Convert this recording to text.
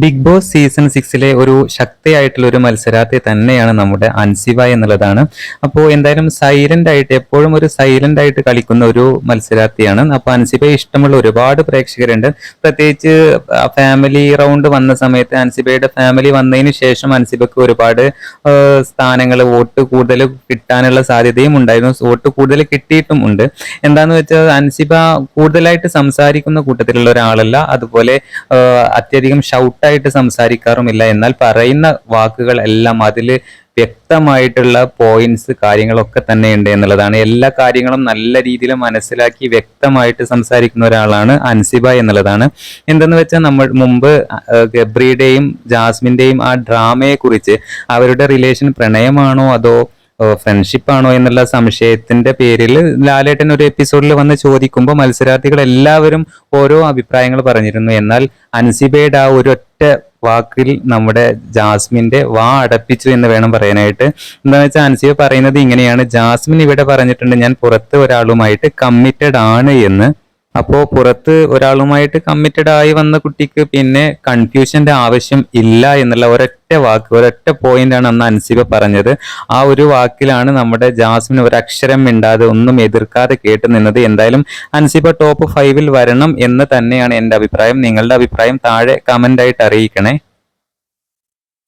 Big boss season സിക്സിലെ ഒരു ശക്തിയായിട്ടുള്ള ഒരു മത്സരാർത്ഥി തന്നെയാണ് നമ്മുടെ അൻസിബ എന്നുള്ളതാണ്. അപ്പോൾ എന്തായാലും സൈലന്റ് ആയിട്ട് എപ്പോഴും ഒരു സൈലന്റ് ആയിട്ട് കളിക്കുന്ന ഒരു മത്സരാർത്ഥിയാണ്. അപ്പോൾ അൻസിബ ഇഷ്ടമുള്ള ഒരുപാട് പ്രേക്ഷകരുണ്ട്. പ്രത്യേകിച്ച് ഫാമിലി റൗണ്ട് വന്ന സമയത്ത് അൻസിബയുടെ ഫാമിലി വന്നതിന് ശേഷം അൻസിബയ്ക്ക് ഒരുപാട് സ്ഥാനങ്ങൾ വോട്ട് കൂടുതൽ കിട്ടാനുള്ള സാധ്യതയും ഉണ്ടായിരുന്നു. വോട്ട് കൂടുതൽ കിട്ടിയിട്ടും ഉണ്ട്. എന്താന്ന് വെച്ചാൽ അൻസിബ കൂടുതലായിട്ട് സംസാരിക്കുന്ന കൂട്ടത്തിലുള്ള ഒരാളല്ല. അതുപോലെ അത്യധികം അത്യധികം ഷൗട്ടായിട്ട് സംസാരിക്കാറുമില്ല. എന്നാൽ പറയുന്ന വാക്കുകൾ എല്ലാം അതിൽ വ്യക്തമായിട്ടുള്ള പോയിന്റ്സ് കാര്യങ്ങളൊക്കെ തന്നെ ഉണ്ട് എന്നുള്ളതാണ്. എല്ലാ കാര്യങ്ങളും നല്ല രീതിയിൽ മനസ്സിലാക്കി വ്യക്തമായിട്ട് സംസാരിക്കുന്ന ഒരാളാണ് അൻസിബ എന്നുള്ളതാണ്. എന്തെന്ന് വെച്ചാൽ നമ്മൾ മുമ്പ് ഗബ്രിയുടെയും ജാസ്മിന്റെയും ആ ഡ്രാമയെ കുറിച്ച് അവരുടെ റിലേഷൻ പ്രണയമാണോ അതോ ഫ്രണ്ട്ഷിപ്പ് ആണോ എന്നുള്ള സംശയത്തിന്റെ പേരിൽ ലാലേട്ടൻ ഒരു എപ്പിസോഡിൽ വന്ന് ചോദിക്കുമ്പോൾ മത്സരാർത്ഥികൾ എല്ലാവരും ഓരോ അഭിപ്രായങ്ങൾ പറഞ്ഞിരുന്നു. എന്നാൽ അൻസിബയുടെ ആ ഒരൊറ്റ വാക്കിൽ നമ്മുടെ ജാസ്മിന്റെ വാ അടപ്പിച്ചു എന്ന് വേണം പറയാനായിട്ട്. എന്താണെന്ന് വെച്ചാൽ അൻസിബ പറയുന്നത് ഇങ്ങനെയാണ്. ജാസ്മിൻ ഇവിടെ പറഞ്ഞിട്ടുണ്ട് ഞാൻ പുറത്ത് ഒരാളുമായിട്ട് കമ്മിറ്റഡ് ആണ് എന്ന്. അപ്പോ പുറത്ത് ഒരാളുമായിട്ട് കമ്മിറ്റഡ് ആയി വന്ന കുട്ടിക്ക് പിന്നെ കൺഫ്യൂഷന്റെ ആവശ്യം ഇല്ല എന്നുള്ള ഒരൊറ്റ വാക്ക് ഒരൊറ്റ പോയിന്റ് ആണ് അന്ന് അൻസിബ പറഞ്ഞത്. ആ ഒരു വാക്കിലാണ് നമ്മുടെ ജാസ്മിൻ ഒരക്ഷരം മിണ്ടാതെ ഒന്നും എതിർക്കാതെ കേട്ട് നിന്നത്. എന്തായാലും അൻസിബ ടോപ്പ് ഫൈവിൽ വരണം എന്ന് തന്നെയാണ് എന്റെ അഭിപ്രായം. നിങ്ങളുടെ അഭിപ്രായം താഴെ കമന്റ് ആയിട്ട് അറിയിക്കണേ.